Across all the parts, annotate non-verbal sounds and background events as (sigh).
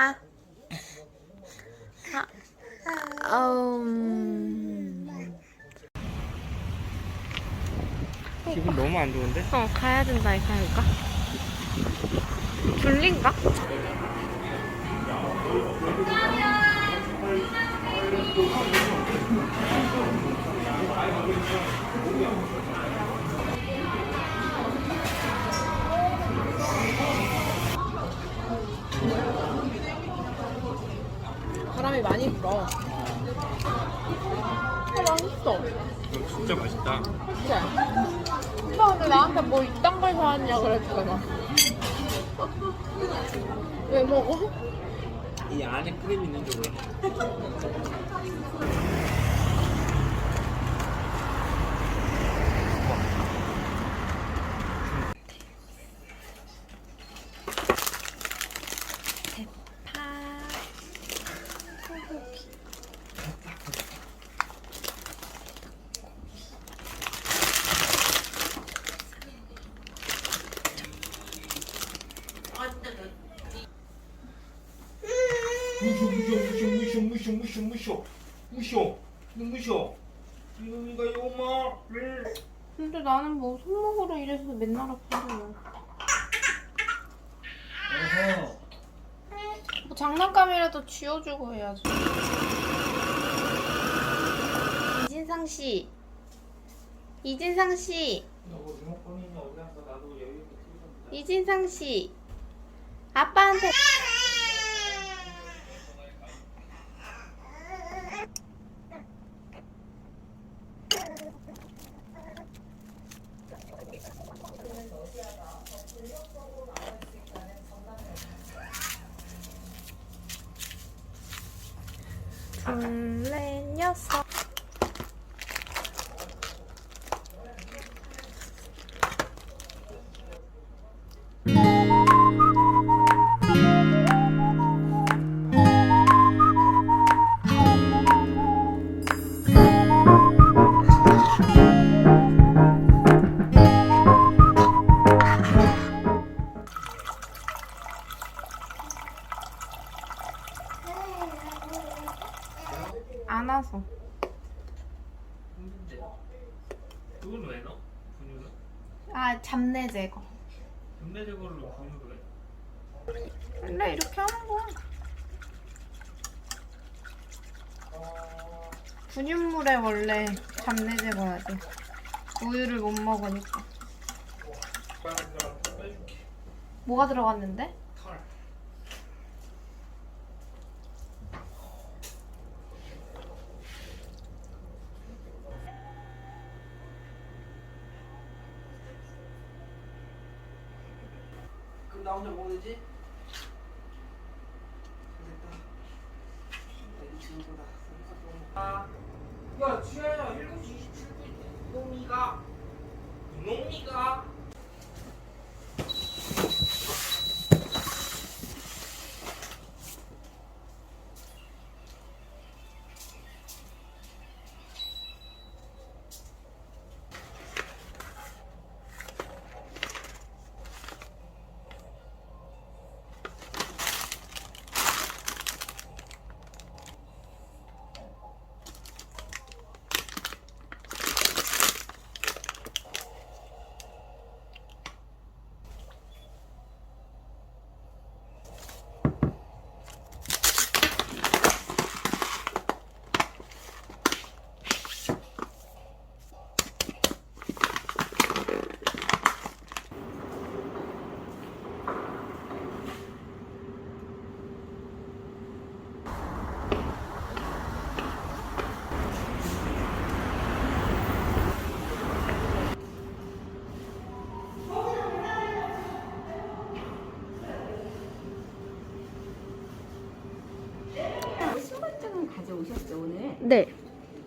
아. 아. 음. 기분 너무 안 좋은데? 어, 가야 된다, 이거 할까? 졸린가? 많이 불어. 아, 맛있어. 진짜 맛있다. 진짜. 오빠 근데 나한테 뭐 이딴 걸 사왔냐 그랬잖아. (laughs) 왜 먹어? 이 안에 크림 있는 줄 몰라. (laughs) 무쇼 무쇼 무쇼 무쇼 무쇼 이놈이가 요마 왜? 근데 나는 뭐 손목으로 이래서 맨날 아프잖아. 어허. 뭐 장난감이라도 쥐어주고 해야지. 이진상 씨. 이진상 씨. 리모컨이? 나도 여유 있게 좀 이진상 씨. 아빠한테 둘레 녀석 그건 왜 넣어? 분유는? 아 잡내 제거 분내 제거를 분유를 해? 원래 이렇게 하는 거야 분유물에 원래 잡내 제거해야 돼 우유를 못 먹으니까 빼줄게. 뭐가 들어갔는데? 그럼 나 혼자 먹어도 되지? 됐다. 나이 친구다. 아, 야, 지아야, 7시 27분. 이놈이가. 이놈이가.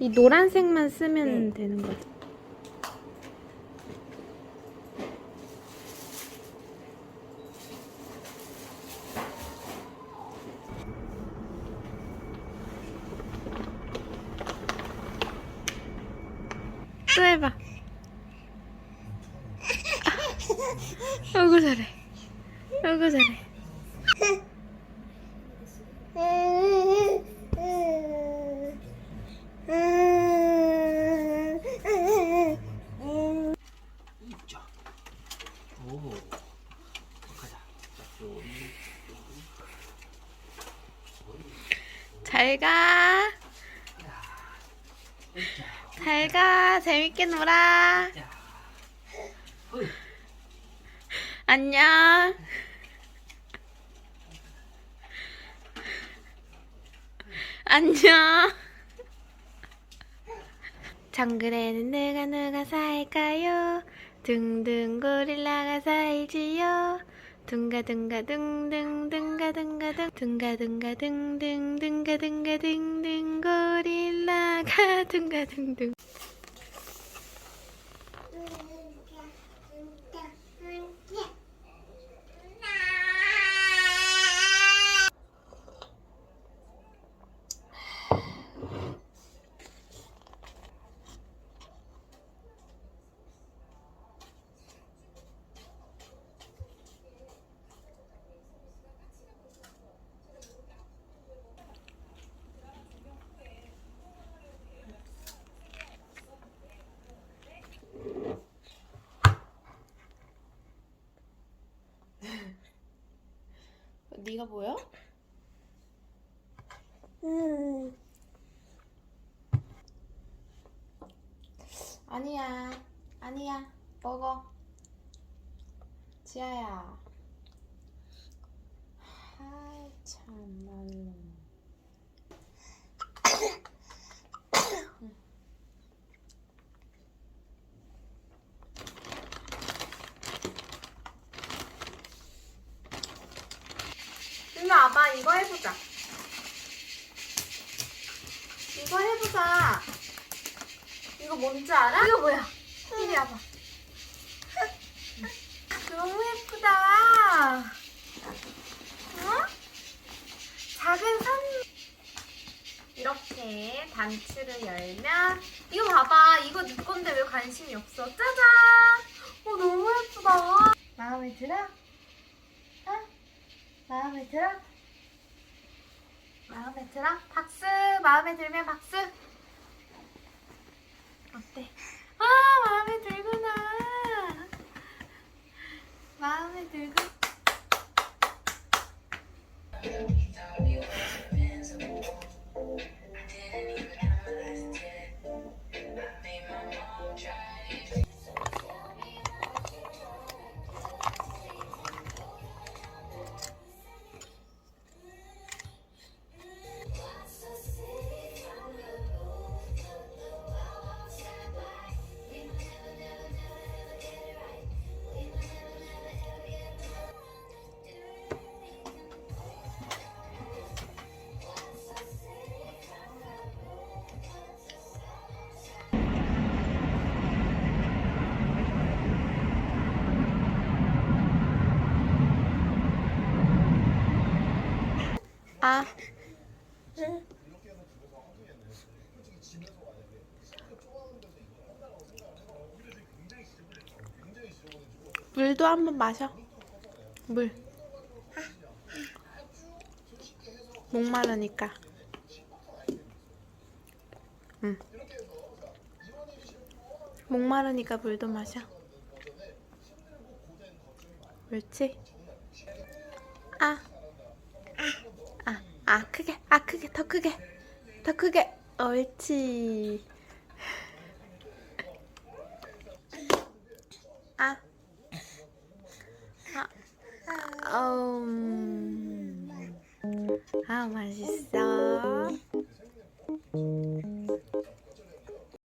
이 노란색만 쓰면 되는 거죠. 또 해봐. 아이고 잘해. 아이고 잘해. 잘 가. 잘 가. 재밌게 놀아. 안녕. 안녕. 정글에는 누가 누가 살까요? 둥둥 고릴라가 살지요. 둥가 둥가 둥둥 둥가 둥가 둥 둥가 둥가 둥둥 둥가 둥가 둥둥 고릴라가 둥가 둥둥 네가 보여? 음. 아니야, 아니야, 먹어. 지아야. 아이 참말로. 이거 해보자. 이거 해보자. 이거 뭔지 알아? 이거 뭐야? 이리 와봐. 너무 예쁘다. 어? 작은 선. 이렇게 단추를 열면 이거 봐봐. 이거 네 건데 왜 관심이 없어? 짜잔. 어 너무 예쁘다. 마음에 들어? 어? 마음에 들어? 마음에 들어? 박수! 마음에 들면 박수! 아. 물도 한번 마셔. 물. 목마르니까. 응. 목마르니까 물도 마셔. 아. 아, 아, 크게, 아, 크게, 더 크게, 더 크게. 옳지. 아, 아, 음, 아, 맛있어.